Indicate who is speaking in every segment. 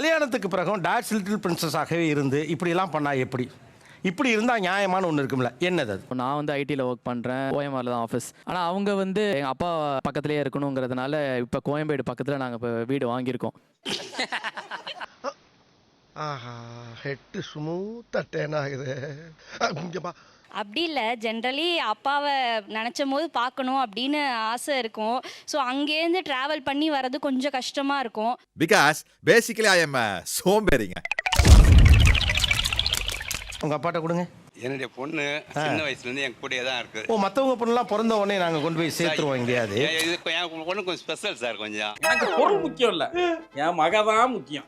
Speaker 1: கல்யாணத்துக்கு பிறகும் dad's little பிரின்சஸாகவே இருந்து இப்படியெல்லாம் பண்ணா எப்படி? இப்படி இருந்தால் நியாயமான ஒன்று இருக்கும்ல. என்னது அது?
Speaker 2: நான் வந்து ஐடியில் ஒர்க் பண்ணுறேன் ஓஎம்ஆரில் தான் ஆஃபீஸ் ஆனால் அவங்க வந்து எங்கள் அப்பா பக்கத்துலேயே இருக்கணுங்கிறதுனால இப்போ கோயம்பேடு பக்கத்தில் நாங்கள் இப்போ வீடு வாங்கியிருக்கோம்.
Speaker 3: ஆஹா ஹெட்டு ஸ்மூத்தா டேன் ஆகுது.
Speaker 4: அப்படி இல்லை. ஜென்ரலி அப்பாவை நினச்சும் போது பார்க்கணும் அப்படின்னு ஆசை இருக்கும். ஸோ அங்கேருந்து ட்ராவல் பண்ணி வர்றது கொஞ்சம் கஷ்டமாக இருக்கும்.
Speaker 5: பிகாஸ் பேசிக்கலி ஐ எம் சோம்பேறிங்க.
Speaker 1: உங்கள் அப்பாட்ட கொடுங்க.
Speaker 6: என்னுடைய பொண்ணு சின்ன வயசுல இருந்து என் கூடயே தான் இருக்கு.
Speaker 1: ஓ மற்றவங்க பொண்ணுலாம் பிறந்த உடனே நாங்கள் கொண்டு போய் சேர்த்துருவோம் எங்கேயாவது?
Speaker 6: என் இது கொ- என் பொண்ணு கொஞ்சம் ஸ்பெஷல் சார் கொஞ்சம்.
Speaker 7: எனக்கு பொருள் முக்கியம் இல்ல. என் மக தான் முக்கியம்.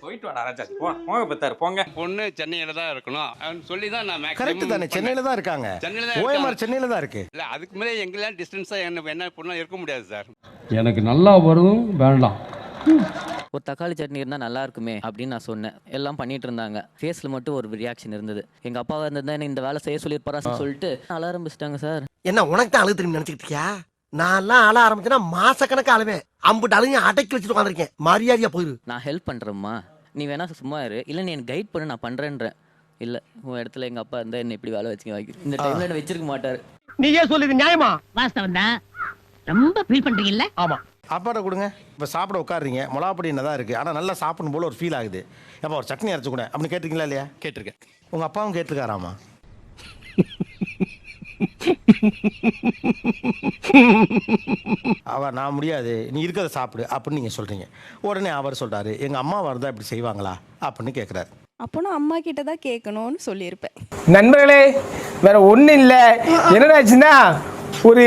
Speaker 7: போயிட்டு வாடா ராஜா. போ போங்க பத்தாரு போங்க.
Speaker 6: பொண்ணு சென்னையில தான் இருக்கணும். அவன் சொல்லி தான் நான்
Speaker 1: கரெக்ட்
Speaker 6: மேக்ஸிமம்
Speaker 1: தானே. சென்னையில் தான் இருக்காங்க.
Speaker 6: சென்னையில தான்
Speaker 1: ஓஎம்ஆர்
Speaker 6: இருக்காங்க.
Speaker 1: சென்னையில் தான் இருக்கு.
Speaker 6: இல்ல அதுக்கு மேலே எங்கெல்லாம் டிஸ்டன்ஸா என்ன என்ன பொண்ணா இருக்க முடியாது சார்.
Speaker 8: எனக்கு நல்லா வரும் வேண்டாம்.
Speaker 9: ஒரு தக்காளி சட்னி இருந்தால் நல்லா இருக்குமே அப்படின்னு நான் சொன்னேன். எல்லாம் பண்ணிட்டு இருந்தாங்க. ஃபேஸில் மட்டும் ஒரு ரியாக்ஷன் இருந்தது. எங்கள் அப்பாவாக இருந்திருந்தா என்ன இந்த வேலை செய்ய சொல்லியிருப்பாரா சொல்லிட்டு அழ ஆரம்பிச்சிட்டாங்க சார்.
Speaker 3: என்ன உனக்கு தான் அழுகு திரும்பி நினைச்சிட்டு இருக்கியா? நான்லாம் அழ ஆரம்பிச்சேன்னா மாசக்கணக்கு அழுவேன். அம்புட்டு அழுங்க அடக்கி வச்சுட்டு உட்காந்துருக்கேன் மரியாதையா போயிரு.
Speaker 9: நான் ஹெல்ப் பண்ணுறேம்மா நீ வேணா சும்மா இரு. இல்லை நீ எனக்கு கைட் பண்ணு நான் பண்ணுறேன்றேன் இல்லை உன் இடத்துல எங்கள் அப்பா இருந்தால் என்ன இப்படி வேலை வச்சுக்க வாங்கி இந்த டைமில் என்ன வச்சிருக்க மாட்டார்.
Speaker 3: நீயே சொல்லுது நியாயமா?
Speaker 10: வாஸ்தவம் தான் ரொம்ப ஃபீல் பண்றீங்கல்ல?
Speaker 3: ஆமா.
Speaker 1: அப்பாட்ட கொடுங்க. இப்போ சாப்பிட உட்காருறீங்க. மிளகாப்பொடி தான் இருக்குது ஆனால் நல்லா சாப்பிடணும் போல ஒரு ஃபீல் ஆகுது. அப்போ ஒரு சட்னி அரைச்சு கூட. அப்படின்னு கேட்டிருக்கீங்களா இல்லையா?
Speaker 6: கேட்டிருக்கேன்.
Speaker 1: உங்கள் அப்பாவும் கேட்டிருக்காராமா? அவ நான் முடியாது. நீ இருக்கிறத சாப்பிடு. அப்படின்னு நீங்கள் சொல்கிறீங்க உடனே அவர் சொல்கிறாரு எங்கள் அம்மா இருந்தால் இப்படி செய்வாங்களா? அப்படின்னு கேட்குறாரு
Speaker 4: அப்போ நான் அம்மா கிட்ட தான் கேட்கணும்னு சொல்லியிருப்பேன்.
Speaker 8: நண்பர்களே வேற ஒண்ணும் இல்ல. என்னடாச்சுன்னா ஒரு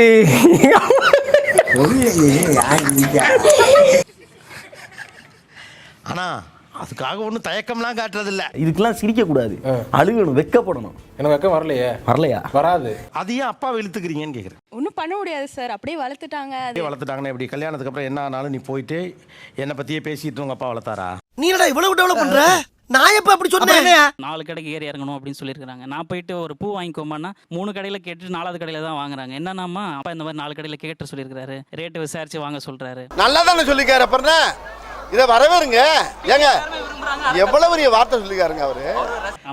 Speaker 1: ஆனால் அதுக்காக ஒன்றும் தயக்கம்லாம் காட்டுறதில்ல.
Speaker 11: இதுக்கெல்லாம் சிரிக்க கூடாது அழுகணும் வெக்கப்படணும்.
Speaker 8: எனக்கு வெக்கம் வரலையே.
Speaker 11: வரலையா?
Speaker 8: வராது.
Speaker 1: அது ஏன் அப்பா இழுத்துக்கிறீங்கன்னு கேட்குறேன்
Speaker 4: ஒன்றும் பண்ண முடியாது சார். அப்படியே வளர்த்துட்டாங்க
Speaker 1: அப்படியே வளர்த்துட்டாங்கன்னா எப்படி கல்யாணத்துக்கு அப்புறம் என்ன ஆனாலும் நீ போயிட்டு என்னை பற்றியே பேசிட்டு உங்கள் அப்பா வளர்த்தாரா?
Speaker 3: நீ என்னடா இவ்வளவு டெவலப் பண்ற? நான் எப்ப அப்படி சொன்னேன்?
Speaker 7: நாலு கடைக்கு ஏறி இறங்கணும் அப்படின்னு சொல்லியிருக்காங்க நான் போயிட்டு ஒரு பூ வாங்கிக்கோமான்னா மூணு கடையில கேட்டு நாலாவது கடையில தான் வாங்குறாங்க. என்னன்னாமா அப்பா இந்த மாதிரி நாலு கடையில கேட்டு சொல்லியிருக்காரு ரேட்டு விசாரிச்சு வாங்க சொல்றாரு.
Speaker 3: நல்லா தானே சொல்லிக்காரு அப்புறம் இத வரவேறுங்க. ஏங்க எவ்வளவு பெரிய வார்த்தை சொல்லிக்காருங்க அவரு?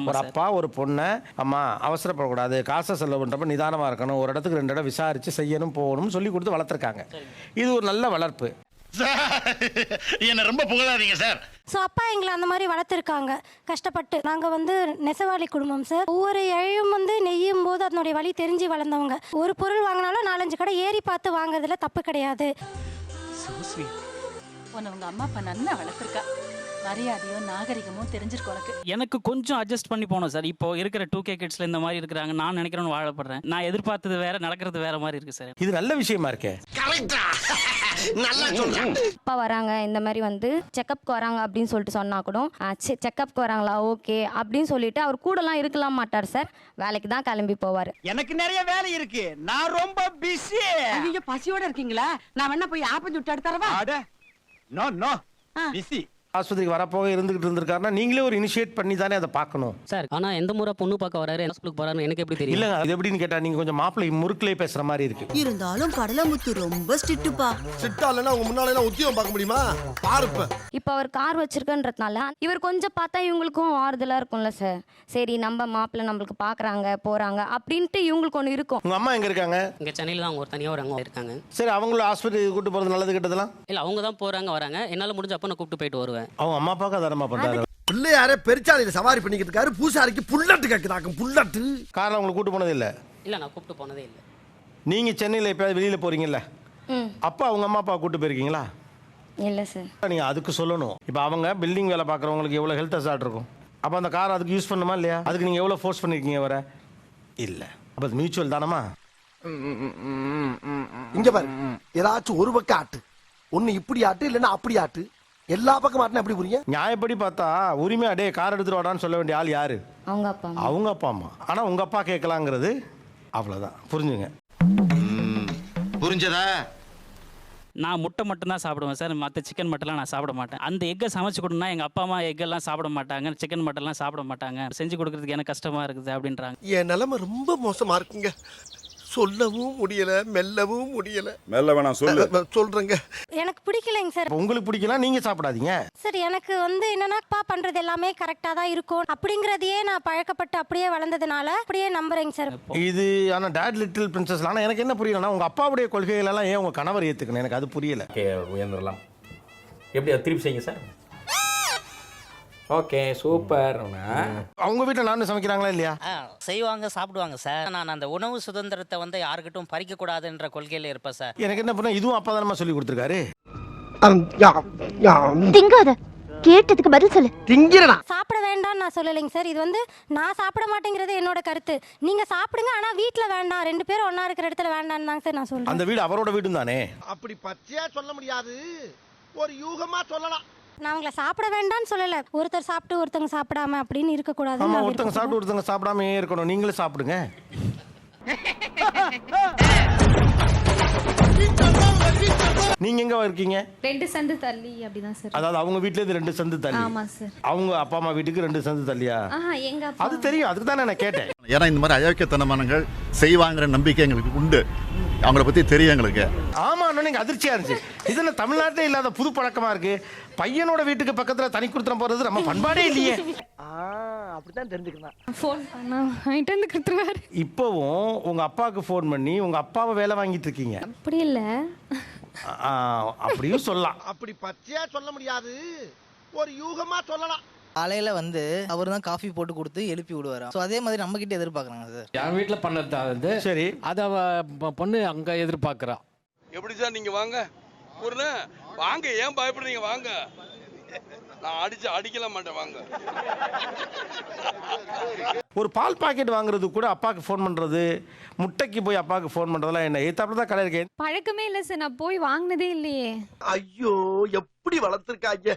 Speaker 1: ஒரு அப்பா ஒரு பொண்ணை அம்மா அவசரப்படக்கூடாது. காசை செலவு பண்ணுறப்ப நிதானமாக இருக்கணும். ஒரு இடத்துக்கு ரெண்டு இடம் விசாரித்து செய்யணும் போகணும்னு சொல்லி கொடுத்து வளர்த்துருக்காங்க. இது ஒரு நல்ல வளர்ப்பு.
Speaker 6: என்ன ரொம்ப புகழாதீங்க சார்.
Speaker 10: ஸோ அப்பா எங்களை அந்த மாதிரி வளர்த்துருக்காங்க. கஷ்டப்பட்டு. நாங்கள் வந்து நெசவாளி குடும்பம் சார். ஒவ்வொரு இழையும் வந்து நெய்யும் போது அதனுடைய வழி தெரிஞ்சு வளர்ந்தவங்க. ஒரு பொருள் வாங்கினாலும் நாலஞ்சு கடை ஏறி பார்த்து வாங்குறதுல தப்பு கிடையாது.
Speaker 4: உன்னை உங்கள் அம்மா அப்பா நல்லா வளர்த்துருக்கா. மரியாதையோ நாகரிகமோ தெரிஞ்சிருக்கு உனக்கு.
Speaker 7: எனக்கு கொஞ்சம் அட்ஜஸ்ட் பண்ணி போகணும் சார். இப்போ இருக்கிற டூ கே கிட்ஸ்ல இந்த மாதிரி இருக்கிறாங்க. நான் நினைக்கிறேன்னு வாழப்படுறேன். நான் எதிர்பார்த்தது வேற நடக்கிறது வேற மாதிரி இருக்கு சார்.
Speaker 1: இது நல்ல விஷயமா இருக்கே?
Speaker 10: அப்பா வராங்க இந்த மாதிரி வந்து செக்கப்க்கு வராங்க அப்படின்னு சொல்லிட்டு சொன்னா கூட செக்கப்க்கு வராங்களா? ஓகே. அப்படின்னு சொல்லிட்டு அவர் கூடலாம் இருக்கலாம் மாட்டார் சார். வேலைக்கு தான் கிளம்பி போவார்.
Speaker 8: எனக்கு நிறைய வேலை இருக்கு. நான் ரொம்ப பிஸி
Speaker 10: ஐயோ பசியோட இருக்கீங்களா? நான் வேணா போய் ஆப்பம் சுட்டு எடுத்துறவா
Speaker 8: அட நோ நோ பிஸி
Speaker 1: ஆஸ்பத்திரிக்கு வரப்போக இருந்துகிட்டு இருந்திருக்காருன்னா நீங்களே ஒரு இனிஷியேட் பண்ணி தானே அதை பார்க்கணும்.
Speaker 9: சார் ஆனால் எந்த முறை பொண்ணு பார்க்க வராரு என்ன ஸ்கூலுக்கு போறாருன்னு எனக்கு எப்படி தெரியும்?
Speaker 1: இல்லைங்க அது எப்படின்னு கேட்டால் நீங்கள் கொஞ்சம் மாப்பிள்ளை முறுக்கிலே பேசுகிற மாதிரி இருக்கு.
Speaker 10: இருந்தாலும் கடலமுத்து ரொம்ப ஸ்ட்ரிக்ட்டுப்பா.
Speaker 3: சிட்டா இல்லைன்னா உங்க முன்னால எல்லாம் உத்தியோகம் பார்க்க முடியுமா? பாருப்ப.
Speaker 10: இப்போ அவர் கார் வச்சிருக்கன்றதுனால இவர் கொஞ்சம் பார்த்தா இவங்களுக்கும் ஆறுதலாக இருக்கும்ல சார். சரி நம்ம மாப்பிள்ளை நம்மளுக்கு பார்க்குறாங்க போகிறாங்க அப்படின்ட்டு இவங்களுக்கு ஒன்று இருக்கும்.
Speaker 1: உங்கள் அம்மா எங்கே இருக்காங்க?
Speaker 9: இங்கே சென்னையில் தான் அவங்க ஒரு தனியாக ஒரு அங்கே இருக்காங்க.
Speaker 1: சரி அவங்கள ஆஸ்பத்திரி கூட்டு போகிறது நல்லது கெட்டதெல்லாம்
Speaker 9: இல்லை அவங்க தான் போகிறாங்க வராங்க. என்னால் முடிஞ்ச அப்போ நான் கூப்பிட்டு போயிட்டு வருவேன்.
Speaker 1: அவங்க அம்மா அப்பாவுக்கு அதனமா பண்ணுறாரு
Speaker 3: பிள்ளையாரே பெருச்சாலையில சவாரி பண்ணிக்கிட்டு இருக்காரு பூசாரிக்கு புல்லட்டு கேக்குதாக்கும் புல்லட்டு.
Speaker 1: காரில் உங்களை கூட்டு போனது இல்லை?
Speaker 9: இல்லை நான் கூப்பிட்டு போனதே இல்லை.
Speaker 1: நீங்கள் சென்னையில் எப்போயாவது வெளியில் போகிறீங்கல்ல
Speaker 10: ம்.
Speaker 1: அப்பா அவங்க அம்மா அப்பா கூட்டு போயிருக்கீங்களா?
Speaker 10: இல்லை சார்.
Speaker 1: நீங்கள் அதுக்கு சொல்லணும். இப்போ அவங்க பில்டிங் வேலை பார்க்குறவங்களுக்கு எவ்வளோ ஹெல்த் அசார்ட் இருக்கும்? அப்போ அந்த கார் அதுக்கு யூஸ் பண்ணுமா இல்லையா? அதுக்கு நீங்கள் எவ்வளோ ஃபோர்ஸ் பண்ணியிருக்கீங்க வர இல்லை. அப்போ அது மியூச்சுவல் தானமா
Speaker 3: இங்க பாரு. ஏதாச்சும் ஒரு பக்கம் ஆட்டு. ஒண்ணு இப்படி ஆட்டு இல்லைன்னா அப்படி ஆட்டு. எல்லா பக்கம் ஆட்டுனா எப்படி புரியுங்க?
Speaker 1: நியாயப்படி பார்த்தா உரிமை அடே கார் எடுத்துட்டு வாடான்னு சொல்ல வேண்டிய ஆள் யாரு?
Speaker 10: அவங்க அப்பா அம்மா.
Speaker 1: அவங்க அப்பா அம்மா. ஆனால் உங்கள் அப்பா கேட்கலாங்கிறது அவ்வளோதான் புரிஞ்சுங்க.
Speaker 5: புரிஞ்சதா?
Speaker 7: நான் முட்டை மட்டும் தான் சாப்பிடுவேன் சார். மற்ற சிக்கன் மட்டன்லாம் நான் சாப்பிட மாட்டேன். அந்த எக்கை சமைச்சு கொடுனா எங்கள் அப்பா அம்மா எக்கெல்லாம் சாப்பிட மாட்டாங்க. சிக்கன் மட்டன்லாம் சாப்பிட மாட்டாங்க. செஞ்சு கொடுக்கறதுக்கு எனக்கு கஷ்டமா இருக்குது அப்படின்றாங்க.
Speaker 3: என் நிலைமை ரொம்ப மோசமா இருக்குங்க. சொல்லவும் முடியல மெல்லவும் முடியல.
Speaker 5: மெல்ல வேணாம் சொல்லு.
Speaker 3: சொல்றேங்க.
Speaker 10: எனக்கு பிடிக்கலைங்க சார்.
Speaker 1: உங்களுக்கு பிடிக்கலாம் நீங்க சாப்பிடாதீங்க.
Speaker 10: சார் எனக்கு வந்து என்னன்னா அப்பா பண்றது எல்லாமே கரெக்டா தான் இருக்கும். அப்படிங்கறதையே நான் பழக்கப்பட்டு அப்படியே வளர்ந்ததுனால அப்படியே நம்புறேங்க சார்.
Speaker 1: இது ஆனா டேட் லிட்டில் பிரின்சஸ் ஆனா எனக்கு என்ன புரியலன்னா உங்க அப்பாவுடைய கொள்கைகள் எல்லாம் ஏன் உங்க கணவர் ஏத்துக்கணும்? எனக்கு அது புரியல.
Speaker 8: ஓகே உயர்ந்துடலாம். எப்படி அது திருப்பி செய்யுங்க சார்? Okay super.
Speaker 1: அவங்க வீட்டில் நான் சமைக்கிறாங்களா இல்லையா?
Speaker 9: செய்வாங்க சாப்பிடுவாங்க சார். நான் அந்த உணவு சுதந்திரத்தை வந்து யாருக்கிட்டும் பறிக்க கூடாதுன்ற கொள்கையில இருப்பேன் சார்.
Speaker 1: எனக்கு என்ன பண்ண இதுவும் அப்பா தானமா சொல்லி கொடுத்துருக்காரு
Speaker 10: திங்காத கேட்டதுக்கு பதில் சொல்லு.
Speaker 3: திங்கிறனா
Speaker 10: சாப்பிட வேண்டாம்னு நான் சொல்லலைங்க சார். இது வந்து நான் சாப்பிட மாட்டேங்கிறது என்னோட கருத்து. நீங்க சாப்பிடுங்க ஆனா வீட்ல வேண்டாம். ரெண்டு பேரும் ஒண்ணா இருக்கிற இடத்துல வேண்டாம்னு தாங்க சார் நான் சொல்றேன்.
Speaker 1: அந்த வீடு அவரோட வீடும் தானே
Speaker 3: அப்படி பச்சையா சொல்ல முடியாது. ஒரு யூகமா சொல்லலாம்.
Speaker 10: நான் அவங்கள சாப்பிட வேண்டாம்னு சொல்லல. ஒருத்தர் சாப்பிட்டு ஒருத்தங்க சாப்பிடாம அப்படின்னு இருக்க கூடாது
Speaker 1: ஆமா ஒருத்தங்க சாப்பிட்டு ஒருத்தங்க சாப்பிடாம ஏன் இருக்கணும். நீங்களே சாப்பிடுங்க. நீங்க எங்க இருக்கீங்க?
Speaker 4: ரெண்டு சந்து தள்ளி அப்படிதான் சார்.
Speaker 1: அதாவது அவங்க வீட்ல இருந்து ரெண்டு சந்து தள்ளி.
Speaker 4: ஆமா சார்.
Speaker 1: அவங்க அப்பா அம்மா வீட்டுக்கு ரெண்டு சந்து தள்ளியா?
Speaker 4: ஆஹா எங்க
Speaker 1: அது தெரியும். அதுக்கு தானே நான் கேட்டேன்.
Speaker 5: ஏன்னா இந்த மாதிரி அயோக்கியத்தனமானங்கள் செய்வாங்கிற நம்பிக்கை எங்களுக்கு உண்டு. அவங்கள பத்தி தெரியும் எங்களுக்கு.
Speaker 1: ஆமா நீங்க அதிர்ச்சியா இருந்துச்சு. இது என்ன தமிழ்நாட்டிலே இல்லாத புது பழக்கமா இருக்கு? பையனோட வீட்டுக்கு பக்கத்துல தனி கொடுத்துறம் போறது நம்ம பண்பாடே இல்லையே.
Speaker 3: அப்படித்தான் தெரிஞ்சுக்கலாம்.
Speaker 4: ஃபோன் பண்ணா வாங்கிட்டு வந்து கொடுத்துருவாரு.
Speaker 1: இப்போவும் உங்க அப்பாவுக்கு ஃபோன் பண்ணி உங்க அப்பாவை வேலை வாங்கிட்டு இருக்கீங்க.
Speaker 4: அப்படி இல்ல.
Speaker 1: ஆ, அப்படியும் சொல்லலாம்.
Speaker 3: அப்படி பச்சையா சொல்ல முடியாது. ஒரு யூகமா சொல்லலாம்.
Speaker 9: காலையில வந்து அவர் தான் காஃபி போட்டு கொடுத்து எழுப்பி விடுவாராம். ஸோ அதே மாதிரி நம்ம கிட்ட எதிர்பார்க்குறாங்க சார்.
Speaker 8: என் வீட்டில் பண்ணது வந்து
Speaker 1: சரி.
Speaker 8: அதை பொண்ணு அங்கே எதிர்பார்க்குறா.
Speaker 6: எப்படி சார் நீங்க வாங்க? ஒரு வாங்க ஏன் பயப்படுறீங்க? வாங்க. நான் அடிச்சு அடிக்கல மாட்டேன் வாங்க.
Speaker 1: ஒரு பால் பாக்கெட் வாங்குறது கூட அப்பாவுக்கு ஃபோன் பண்றது முட்டைக்கு போய் அப்பாவுக்கு ஃபோன் பண்றதெல்லாம் என்ன? ஏத்தாப்புல தான் கடை இருக்கேன்
Speaker 4: பழக்கமே இல்ல சார் நான் போய் வாங்கினதே இல்லையே.
Speaker 3: ஐயோ எப்படி வளர்த்துருக்காங்க?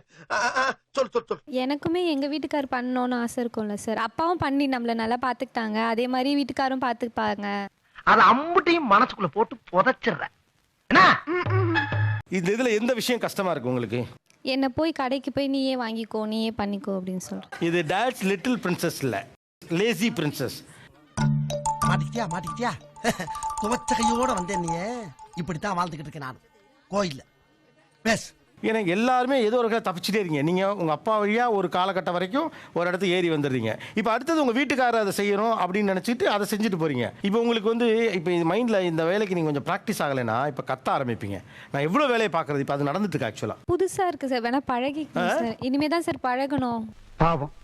Speaker 3: சொல் சொல் சொல்.
Speaker 4: எனக்குமே எங்க வீட்டுக்கார் பண்ணணும்னு ஆசை இருக்கும்ல சார். அப்பாவும் பண்ணி நம்மள நல்லா பாத்துக்கிட்டாங்க. அதே மாதிரி வீட்டுக்காரும் பாத்துப்பாங்க.
Speaker 3: அது அம்புட்டையும் மனசுக்குள்ள போட்டு புதைச்சிடுறேன். என்ன?
Speaker 1: இந்த இதுல எந்த விஷயம் கஷ்டமா இருக்கு உங்களுக்கு?
Speaker 4: என்ன போய் கடைக்கு போய் நீயே வாங்கிக்கோ நீயே பண்ணிக்கோ அப்படின்னு சொல்றேன்.
Speaker 1: இது டேட்ஸ் லிட்டில் பிரின்சஸ் இல்ல. லேசி பிரின்சஸ்
Speaker 3: மாட்டிக்கிட்டியா மாட்டிக்கிட்டியா? துவச்ச கையோட வந்தேன் நீ இப்படித்தான் வாழ்ந்துகிட்டு இருக்கேன் நான். கோயில்ல. பேஸ்
Speaker 1: ஏன்னா எல்லாருமே ஏதோ ஒரு தப்பிச்சுட்டே இருக்கீங்க. நீங்க உங்க அப்பா வழியா ஒரு காலகட்டம் வரைக்கும் ஒரு இடத்து ஏறி வந்துடுறீங்க. இப்போ அடுத்தது உங்க வீட்டுக்காரர் அதை செய்யணும் அப்படின்னு நினைச்சிட்டு அதை செஞ்சுட்டு போறீங்க. இப்போ உங்களுக்கு வந்து இப்போ இது மைண்ட்ல இந்த வேலைக்கு நீங்க கொஞ்சம் ப்ராக்டிஸ் ஆகலைன்னா இப்போ கத்த ஆரம்பிப்பீங்க. நான் எவ்வளவு வேலையை பார்க்கறது? இப்போ அது நடந்துட்டு இருக்கு ஆக்சுவலா
Speaker 4: புதுசா இருக்கு சார். வேணா பழகிக்கணும் சார். இனிமே தான் சார் பழகணும்.
Speaker 8: பாவம்.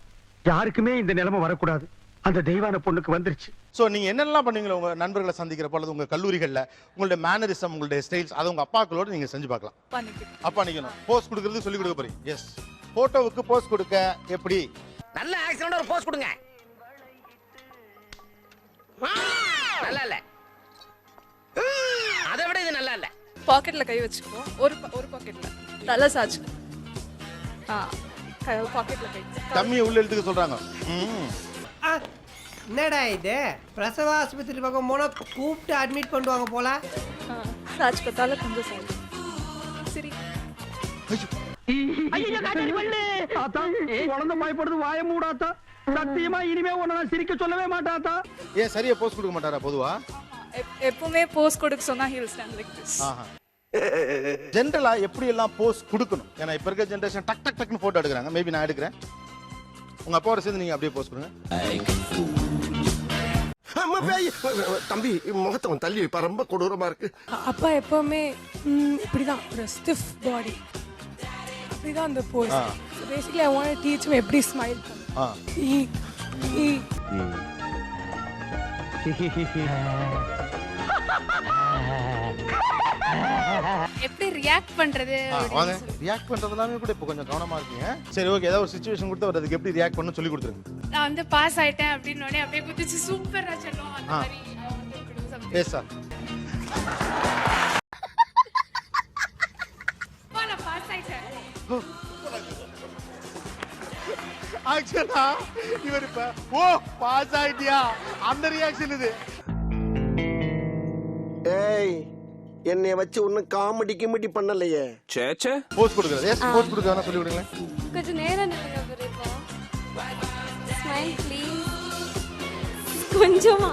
Speaker 8: யாருக்குமே இந்த நிலைமை வரக்கூடாது. அந்த தெய்வான பொண்ணுக்கு வந்துருச்சு.
Speaker 12: ஸோ நீங்கள் என்னெல்லாம் பண்ணுவீங்களா உங்கள் நண்பர்களை சந்திக்கிறப்போ அல்லது உங்கள் கல்லூரிகளில் உங்களுடைய மேனரிசம் உங்களுடைய ஸ்டைல்ஸ் அதை உங்கள் அப்பாக்களோட நீங்கள் செஞ்சு பார்க்கலாம். அப்பா நிற்கணும் போஸ்ட் கொடுக்கறது சொல்லி கொடுக்க போறீங்க. எஸ் ஃபோட்டோவுக்கு போஸ்ட் கொடுக்க எப்படி?
Speaker 3: நல்ல ஆக்சிடென்ட் ஒரு போஸ்ட் கொடுங்க. நல்லா இல்ல. அதை விட இது நல்லா இல்ல.
Speaker 4: பாக்கெட்ல கை வச்சுக்கோ. ஒரு ஒரு பாக்கெட்ல நல்லா சாச்சு ஆ பாக்கெட்ல கை.
Speaker 12: கம்மியை உள்ள எழுத்துக்க சொல்கிறாங்க ம்.
Speaker 8: என்னடா இது? பிரசவ ஆஸ்பத்திரி பக்கம் போனா கூப்பிட்டு அட்மிட் பண்ணுவாங்க போல.
Speaker 4: பார்த்தால கொஞ்சம் சாச்சு சரி.
Speaker 8: குழந்தை பயப்படுது வாய மூடாத்தா. சத்தியமா இனிமே உன்னை சிரிக்க சொல்லவே மாட்டாத்தா.
Speaker 12: ஏன் சரியாக போஸ்ட் கொடுக்க மாட்டாரா பொதுவாக
Speaker 4: எப்பவுமே போஸ்ட் கொடுக்க சொன்னா ஹில் ஸ்டாண்ட் லைக் திஸ்
Speaker 12: ஆஹா. ஜென்ரலாக எப்படி எல்லாம் போஸ்ட் கொடுக்கணும்? ஏன்னா இப்போ இருக்க ஜென்ரேஷன் டக் டக் டக்னு ஃபோட்டோ எடுக்கிறாங்க. மேபி நான் எடுக்கிறேன். உங்கள் அப்பாவோட சேர்ந்து நீங்கள் அப்படியே போஸ்ட்
Speaker 3: பேய். தம்பி முகத்தை அவன் தள்ளி வைப்பா ரொம்ப கொடூரமா இருக்கு.
Speaker 4: அப்பா எப்பவுமே இப்படிதான். ஒரு ஸ்டிஃப் பாடி அப்படிதான் அந்த pose basically I want teach எப்படி ஸ்மைல்
Speaker 12: ஆ.
Speaker 4: எப்படி ரியாக்ட் பண்றது
Speaker 12: வாங்க. ரியாக்ட் பண்றது எல்லாமே கூட இப்போ கொஞ்சம் கவனமா இருக்கீங்க. சரி ஓகே ஏதாவது ஒரு சுச்சுவேஷன் கொடுத்து அவர் அதுக்கு எப்படி ரியாக்ட் பண்ணணும் சொல்லி கொடுத்துருங்க.
Speaker 4: நான் வந்து பாஸ் ஆயிட்டேன் அப்படின்னு உடனே அப்படியே குதிச்சு சூப்பரா சொல்லுவோம். அந்த. மாதிரி நான் பாஸ் ஆயிட்டேன்.
Speaker 12: ஆக்சுவலா இவர் இப்ப ஓ பாஸ் ஆயிட்டியா? அந்த ரியாக்ஷன் இது.
Speaker 3: ஏய் என்னைய வச்சு ஒன்னும் காமெடி கிமெடி பண்ணலையே.
Speaker 12: போஸ்ட் கொடுக்குறது எஸ் போஸ்ட் கொடுக்க வேணா சொல்லி விடுங்களேன்.
Speaker 4: கொஞ்சம் நேரம் நில்லுங்க பெரியப்பா ஸ்மைல் ப்ளீஸ் கொஞ்சமா.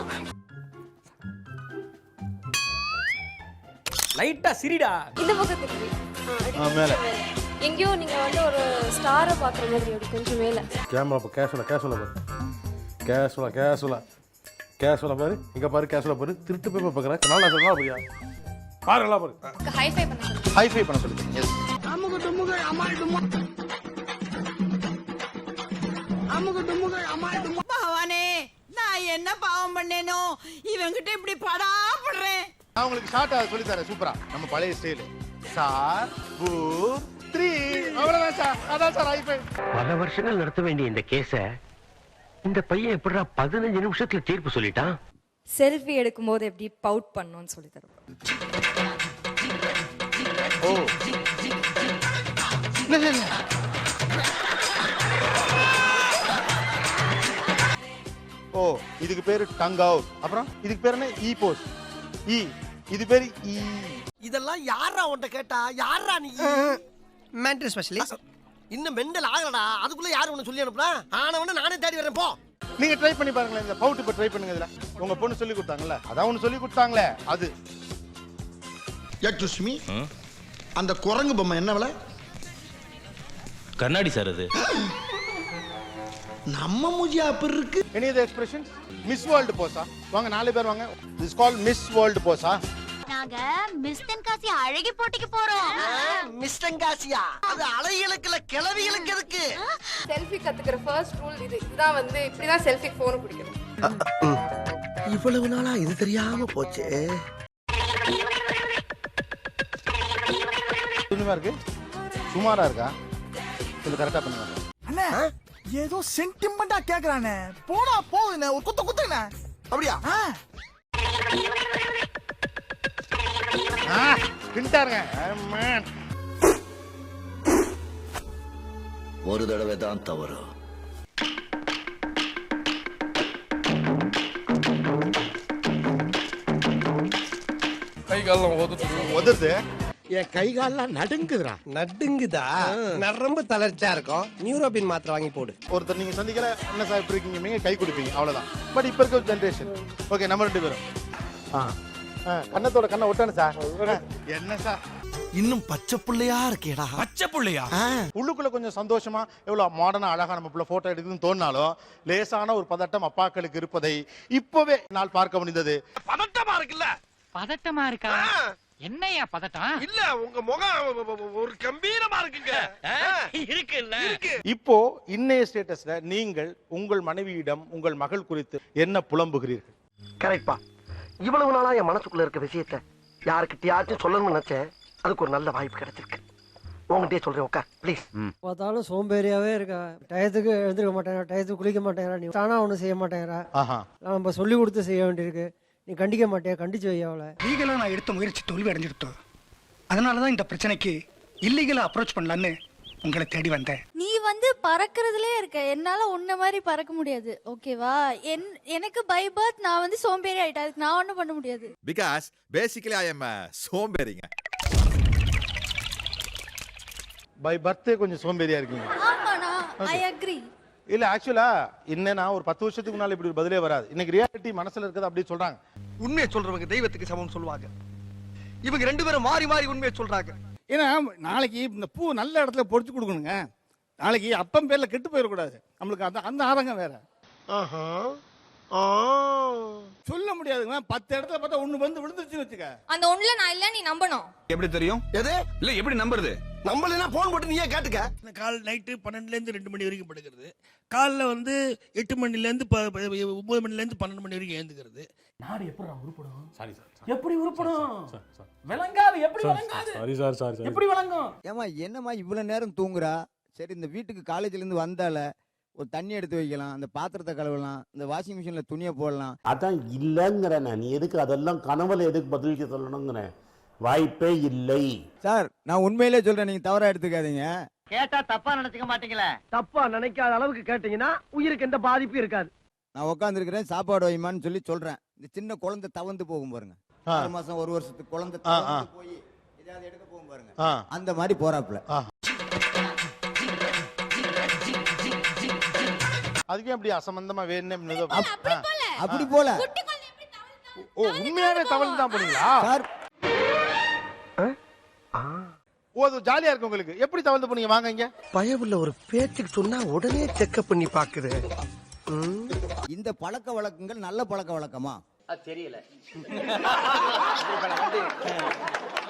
Speaker 11: லைட்டா சிரிடா.
Speaker 13: இந்த பக்கம் திருப்பி
Speaker 12: ஆ, மேல.
Speaker 13: எங்கேயோ நீங்க வந்து ஒரு ஸ்டாரை பாக்குற மாதிரி அப்படி கொஞ்சம் மேல.
Speaker 1: கேமரா இப்போ கேஷுவலா கேஷுவலா பாரு. கேஷுவலா கேஷுவலா கேஷுவலா பாரு. இங்க பாரு கேஷுவலா பாரு. திருட்டு போய் பார்க்குறேன். நல்லா சொல்லலாம் புரியா? பாரு நல்லா பாரு.
Speaker 13: ஹைஃபை பண்ண சொல்லுங்க
Speaker 12: ஹைஃபை பண்ண சொல்லுங்க எஸ்
Speaker 14: பகவானே நான் என்ன பாவம் பண்ணேனோ இவங்கிட்ட இப்படி படாப்படுறேன்
Speaker 12: நான் உங்களுக்கு ஷார்ட் அதை சொல்லி தரேன் சூப்பரா நம்ம பழைய ஸ்டைல் சார் பூ த்ரீ அவ்வளவுதான் சார் அதான் சார் ஹைஃபை
Speaker 15: பல வருஷங்கள் நடத்த வேண்டிய இந்த கேஸ இந்த பையன் எப்படிடா பதினஞ்சு நிமிஷத்துல தீர்ப்பு சொல்லிட்டான்?
Speaker 13: செல்ஃபி எடுக்கும்போது எப்படி பவுட் பண்ணணும்னு சொல்லி தருவோம்
Speaker 12: ஓ. இதுக்கு பேரு டங் அவுட் அப்புறம் இதுக்கு பேர் என்ன? இ போஸ் இ இது பேரு இ
Speaker 3: இதெல்லாம் யாரா உன்ட்ட கேட்டா? யாரா நீ?
Speaker 8: மென்டல் ஸ்பெஷலிஸ்ட்
Speaker 3: இன்னும் மெண்டல் ஆகலடா. அதுக்குள்ள யாரு உன்னை சொல்லி அனுப்புனா? ஆனவன நானே தேடி வரேன் போ.
Speaker 12: நீங்க ட்ரை பண்ணி பாருங்களேன் இந்த பவுட் இப்ப ட்ரை பண்ணுங்க இதுல உங்க பொண்ணு சொல்லி கொடுத்தாங்கல்ல அதான் ஒண்ணு சொல்லி கொடுத்தாங்களே அது.
Speaker 3: யக்ஷுஷ்மி அந்த குரங்கு பொம்மை என்ன விலை?
Speaker 15: கண்ணாடி சார் அது.
Speaker 3: நம்ம மூஜியா அப்படி இருக்கு.
Speaker 12: Any other expressions miss world போஸா வாங்க நாலு பேர் வாங்க. திஸ் கால் மிஸ் வேர்ல்டு போஸா
Speaker 14: நாங்க மிஸ் தென்காசி அழகி போட்டிக்கு போறோம்.
Speaker 3: மிஸ்டங்காசியா அது அலைகளுக்குல கிளவிகளுக்கு எதுக்கு
Speaker 13: செல்ஃபி கத்துக்கிற ஃபர்ஸ்ட் ரூல் இது. இதுதான் வந்து இப்படிதான் செல்ஃபி போன் பிடிக்கணும்
Speaker 3: இவ்வளவு நாளா இது தெரியாம போச்சு.
Speaker 12: சும்மா இருக்கு? சுமாரா இருக்கா? கொஞ்சம் கரெக்டா பண்ணுங்க
Speaker 3: அண்ணா ஏதோ சென்டிமெண்டா கேக்குறானே. போடா போகுதுண்ணே ஒரு குத்து குத்துண்ணே. அப்படியா?
Speaker 12: ஆ. பின்ட்டாருங்க
Speaker 15: ஒரு தடவை தான் தவறு.
Speaker 6: கை காலம் ஒதுட்டு
Speaker 12: உதருது
Speaker 3: என் கை கால்லாம் நடுங்குதுடா.
Speaker 8: நடுங்குதா? நரம்பு தளர்ச்சியா இருக்கும். நியூரோபின் மாத்திரை வாங்கி போடு.
Speaker 12: ஒருத்தர் நீங்க சந்திக்கல என்ன சார் இப்படி இருக்கீங்க? கை கொடுப்பீங்க. அவ்வளவுதான். பட் இப்ப இருக்க ஜென்ரேஷன் ஓகே நம்ம ரெண்டு பேரும். ஆ. ஆ, கன்னத்தோட கண்ணை ஒட்டானு சார். என்ன சார்?
Speaker 3: இன்னும் பச்சை புள்ளையா இருக்கேடா.
Speaker 11: பச்சை புள்ளையா?
Speaker 12: உள்ளுக்குள்ள கொஞ்சம் சந்தோஷமா எவ்வளவு மாடர்னா அழகா நம்ம புள்ள போட்டோ எடுக்குதுன்னு தோணினாலும் லேசான ஒரு பதட்டம் அப்பாக்களுக்கு இருப்பதை இப்பவே நான் பார்க்க முடிந்தது.
Speaker 6: பதட்டமா இருக்குல்ல?
Speaker 14: பதட்டமா இருக்கா? என்னையா பதட்டம்?
Speaker 6: இல்ல உங்க முகம் ஒரு கம்பீரமா இருக்குங்க.
Speaker 14: இருக்குல்ல.
Speaker 12: இப்போ இன்னைய ஸ்டேட்டஸ்ல நீங்கள் உங்கள் மனைவியிடம் உங்கள் மகள் குறித்து என்ன புலம்புகிறீர்கள்?
Speaker 3: கரெக்ட்பா. இவ்வளவு நாளா என் மனசுக்குள்ள இருக்க விஷயத்த யாருக்கிட்டயாச்சும் சொல்லணும்னு நினைச்சேன். அதுக்கு ஒரு நல்ல வாய்ப்பு கிடைச்சிருக்கு. உங்ககிட்டயே சொல்றேன் உட்கார் ப்ளீஸ்
Speaker 8: பார்த்தாலும் சோம்பேறியாவே இருக்கா? டயத்துக்கு எழுந்திருக்க மாட்டேங்கிறா டயத்துக்கு குளிக்க மாட்டேங்கிறா நீ தானா ஒன்றும் செய்ய மாட்டேங்கிறா?
Speaker 12: ஆஹா.
Speaker 8: நம்ம சொல்லி கொடுத்து செய்ய வேண்டியிருக்கு. நீ கண்டிக்க மாட்டியா? கண்டிச்சு வை அவளை.
Speaker 14: லீகலா நான் எடுத்த முயற்சி தோல்வி அடைஞ்சிருத்தோம் அதனாலதான் இந்த பிரச்சனைக்கு இல்லீகலா அப்ரோச் பண்ணலான்னு உங்களை தேடி வந்தேன்.
Speaker 13: நீ வந்து பறக்கிறதுலே இருக்க. என்னால உன்ன மாதிரி பறக்க முடியாது. ஓகேவா என் எனக்கு பை பர்த் நான் வந்து சோம்பேறி ஆயிட்டேன். அதுக்கு நான் ஒன்றும் பண்ண முடியாது.
Speaker 15: பிகாஸ் பேசிக்கலி ஐ எம் சோம்பேறிங்க.
Speaker 12: பை பர்த்டே கொஞ்சம் சோம்பேறியா இருக்கீங்க.
Speaker 13: ஆமாண்ணா ஐ அக்ரி
Speaker 12: இல்ல ஆக்சுவலா என்னன்னா ஒரு பத்து வருஷத்துக்கு முன்னால இப்படி ஒரு பதிலே வராது. இன்னைக்கு ரியாலிட்டி மனசுல இருக்கிறது அப்படி சொல்றாங்க.
Speaker 3: உண்மையை சொல்றவங்க தெய்வத்துக்கு சமம் சொல்லுவாங்க. இவங்க ரெண்டு பேரும் மாறி மாறி உண்மையை சொல்றாங்க.
Speaker 11: ஏன்னா நாளைக்கு இந்த பூ நல்ல இடத்துல பொறிச்சு கொடுக்கணுங்க. நாளைக்கு அப்பம் பேர்ல கெட்டு போயிடக்கூடாது. நம்மளுக்கு அந்த அந்த ஆதங்கம் வேற. சொல்ல முடியாதுங்க. பத்து இடத்துல பார்த்தா ஒண்ணு வந்து விழுந்துருச்சுன்னு வச்சுக்க.
Speaker 13: அந்த ஒண்ணுல நான் இல்ல நீ நம்பணும்.
Speaker 11: எப்படி தெரியும்?
Speaker 3: எது?
Speaker 11: இல்ல எப்படி நம்புறது?
Speaker 3: நம்மளா போன் போட்டு நீயே கேட்டுக்க?
Speaker 11: கால் நைட்டு பன்னெண்டுலேருந்து ரெண்டு மணி வரைக்கும் படுக்கிறது. காலைல வந்து எட்டு மணிலேருந்து ஒன்பது மணிலேருந்து பன்னெண்டு மணி வரைக்கும் எழுந்துக்கிறது நாடு எப்படி உருப்படும்? சாரி சார் எப்படி உருப்படும்? விளங்காது எப்படி விளங்காது?
Speaker 1: சாரி சார் சாரி
Speaker 11: எப்படி விளங்கும்?
Speaker 14: ஏமா என்னம்மா இவ்வளவு நேரம் தூங்குறா? சரி இந்த வீட்டுக்கு காலேஜ்ல இருந்து வந்தால ஒரு தண்ணி எடுத்து வைக்கலாம் அந்த பாத்திரத்தை கழுவலாம் இந்த வாஷிங் மிஷின்ல துணியை போடலாம்.
Speaker 15: அதான் இல்லைங்கிறேன். நீ எதுக்கு அதெல்லாம் கனவுல எதுக்கு பதிலுக்கு சொல்லணுங்கிறேன் வாய்ப்பே இல்லை.
Speaker 14: சார் நான் உண்மையிலே சொல்றேன் நீங்க தவறா எடுத்துக்காதீங்க.
Speaker 3: கேட்டா தப்பா நினைச்சுக்க மாட்டீங்களே? தப்பா நினைக்காத அளவுக்கு கேட்டீங்கன்னா உயிருக்கு எந்த பாதிப்பும் இருக்காது.
Speaker 14: நான் உட்காந்துருக்கிறேன் சாப்பாடு வைமான்னு சொல்லி சொல்றேன். இந்த சின்ன குழந்தை தவந்து போகும் பாருங்க.
Speaker 12: ஆ.
Speaker 14: ஆறு மாசம் ஒரு வருஷத்துக்கு குழந்தை. தவந்து போய் ஏதாவது எடுக்க போகும் பாருங்க.
Speaker 12: ஆ.
Speaker 14: அந்த மாதிரி போறாப்புல.
Speaker 12: அதுக்கே அப்படி அசம்பந்தமா வேணும்.
Speaker 14: அப்படி போல.
Speaker 12: ஓ உண்மையாவே தவறு தான் போனீங்களா?
Speaker 14: சார்
Speaker 12: அது ஜாலியா இருக்கு உங்களுக்கு. எப்படி தவழ்ந்து போனீங்க? வாங்க இங்க
Speaker 3: பயவுள்ள ஒரு பேச்சுக்கு சொன்னா உடனே செக்அப் பண்ணி பாக்குது
Speaker 14: இந்த பழக்க வழக்கங்கள் நல்ல பழக்க வழக்கமா?
Speaker 9: தெரியல.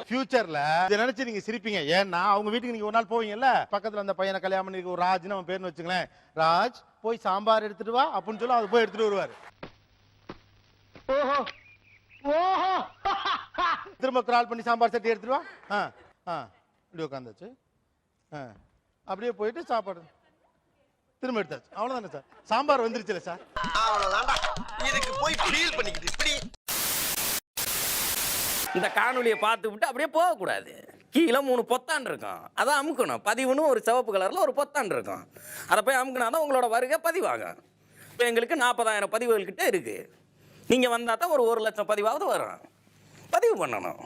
Speaker 12: ஃபியூச்சர்ல இதை நினைச்சு நீங்க சிரிப்பீங்க. ஏன்னா அவங்க வீட்டுக்கு நீங்க ஒரு நாள் போவீங்கல்ல? பக்கத்துல அந்த பையனை கல்யாணம் பண்ணி ஒரு ராஜ்னு அவன் பேர்னு வச்சுங்களேன். ராஜ் போய் சாம்பார் எடுத்துட்டு வா அப்படின்னு சொல்லி அவர் போய் எடுத்துட்டு வருவாரு. திரும்ப கிரால் பண்ணி சாம்பார் சட்டி எடுத்துட்டு வா. ஆ ஆ. இப்படி உட்காந்தாச்சு ஆ. அப்படியே போயிட்டு சாப்பாடு திரும்ப எடுத்தாச்சு. அவ்வளவுதானே சார்? சாம்பார் வந்துருச்சுல சார்?
Speaker 3: அவ்வளவுதான்டா. இதுக்கு போய் ஃபீல் பண்ணிக்கிட்டு இப்படி.
Speaker 16: இந்த காணொலியை பார்த்து விட்டு அப்படியே போகக்கூடாது. கீழே மூணு பொத்தான் இருக்கும். அதை அமுக்கணும். பதிவுன்னு ஒரு சிவப்பு கலரில் ஒரு பொத்தான் இருக்கும். அதை போய் அமுக்கினா தான் உங்களோட வருகை பதிவாகும். இப்போ எங்களுக்கு நாற்பதாயிரம் பதிவுகள் கிட்ட இருக்குது நீங்கள் வந்தால் தான் ஒரு ஒரு லட்சம் பதிவாவது வரும். பதிவு பண்ணணும்.